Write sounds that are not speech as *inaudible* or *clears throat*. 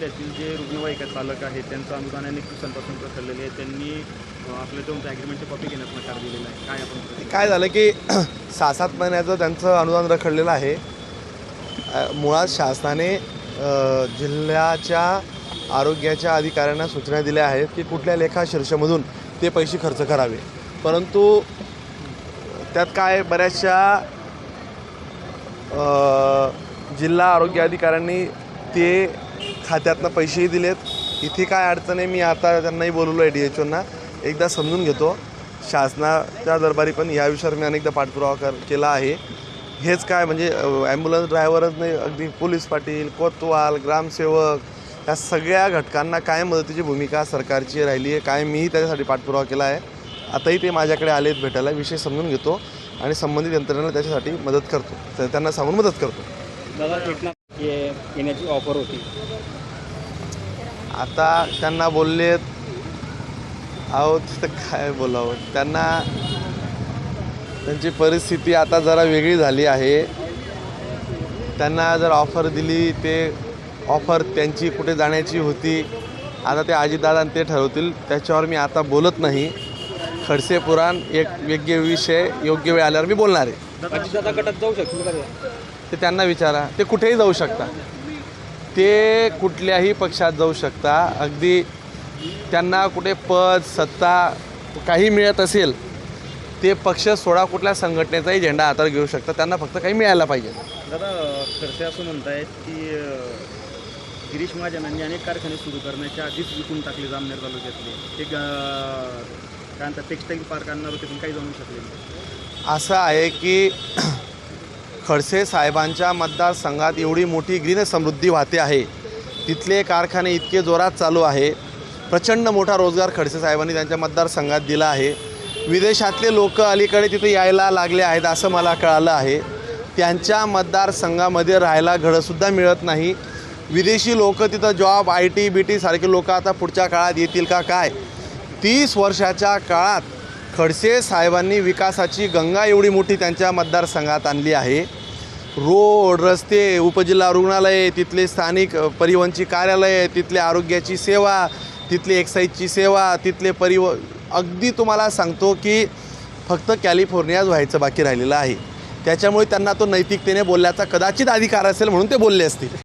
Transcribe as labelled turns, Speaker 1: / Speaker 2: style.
Speaker 1: जिल्ह्यातील जे रुग्णवाहिका चालक आहेत त्यांचं अनुदान अनेक दिवसांपासून प्रसरलेले आहे. त्यांनी आपल्या दोन ॲग्रीमेंटची कॉपी घेण्यास नकार दिलेला आहे. काय आपण
Speaker 2: काय झालं की *clears throat* सहा सात महिन्याचं त्यांचं अनुदान रखडलेलं आहे. मुळात शासनाने जिल्ह्याच्या आरोग्याच्या अधिकाऱ्यांना सूचना दिल्या आहेत की कुठल्या लेखा शीर्षमधून ते पैसे खर्च करावे. परंतु त्यात काय बऱ्याचशा जिल्हा आरोग्य अधिकाऱ्यांनी ते खात्यातनं पैसेही दिलेत. इथे काय अडचण आहे मी आता त्यांनाही बोलवलो आहे डी एच ओना एकदा समजून घेतो. शासनाच्या दरबारी पण या विषयावर मी अनेकदा पाठपुरावा कर केला आहे. हेच काय म्हणजे ॲम्ब्युलन्स ड्रायव्हरच नाही अगदी पोलीस पाटील कोतवाल ग्रामसेवक या सगळ्या घटकांना काय मदतीची भूमिका सरकारची राहिली आहे काय मीही त्याच्यासाठी पाठपुरावा केला आहे. आताही ते माझ्याकडे आलेत भेटायला विषय समजून घेतो आणि संबंधित यंत्रणेला त्याच्यासाठी मदत करतो. तर त्यांना सांगून मदत करतो.
Speaker 3: दादा येण्याची ऑफर होती.
Speaker 2: आता त्यांना बोललेत. अहो तिथं काय बोलावं? त्यांना त्यांची परिस्थिती आता जरा वेगळी झाली आहे. त्यांना जर ऑफर दिली ते ऑफर त्यांची कुठे जाण्याची होती आता ते अजितदादा ते ठरवतील. त्याच्यावर मी आता बोलत नाही. खडसे पुराण एक योग्य विषय योग्य वेळ आल्यावर मी बोलणार आहे.
Speaker 3: गटात जाऊ? ते
Speaker 2: त्यांना विचारा. ते कुठेही जाऊ शकता. ते कुठल्याही पक्षात जाऊ शकता. अगदी त्यांना कुठे पद सत्ता काही मिळत असेल ते पक्ष सोडा कुठल्या संघटनेचाही झेंडा हातात घेऊ शकतात त्यांना फक्त काही मिळायला पाहिजे.
Speaker 1: दादा अ, खडसे असं म्हणतायत की अ, गिरीश महाजनांनी अनेक कारखाने सुरू करण्याच्या आधीच विकून टाकले जामनेर तालुक्यातले. ते काय म्हणतात टेक्स्टाईल पार्क आणणार होते पण काही जाणू शकले नाही.
Speaker 2: असं आहे की खडसे साहेबांच्या मतदारसंघात एवढी मोठी ग्रीन समृद्धी वाहते आहे. तिथले कारखाने इतके जोरात चालू आहे. प्रचंड मोठा रोजगार खडसे साहेबांनी त्यांच्या मतदारसंघात दिला आहे. विदेशातले लोक अलीकडे तिथे यायला लागले आहेत असं मला कळालं आहे. त्यांच्या मतदारसंघामध्ये राहायला घरंसुद्धा मिळत नाही. विदेशी लोक तिथं job I T B T सारखे लोक आता पुढच्या काळात येतील का काय? तीस वर्षाच्या काळात खडसे साहेबांनी विकासाची गंगा एवढी मोठी त्यांच्या मतदारसंघात आणली आहे. रोड रस्ते उपजिल्हा रुग्णालये तिथले स्थानिक परिवहनची कार्यालये तिथले आरोग्याची सेवा तिथली एक्साईजची सेवा तिथले परिव अगदी तुम्हाला सांगतो की फक्त कॅलिफोर्नियाच व्हायचं बाकी राहिलेलं आहे. त्याच्यामुळे त्यांना तो नैतिकतेने बोलण्याचा कदाचित अधिकार असेल म्हणून ते बोलले असतील.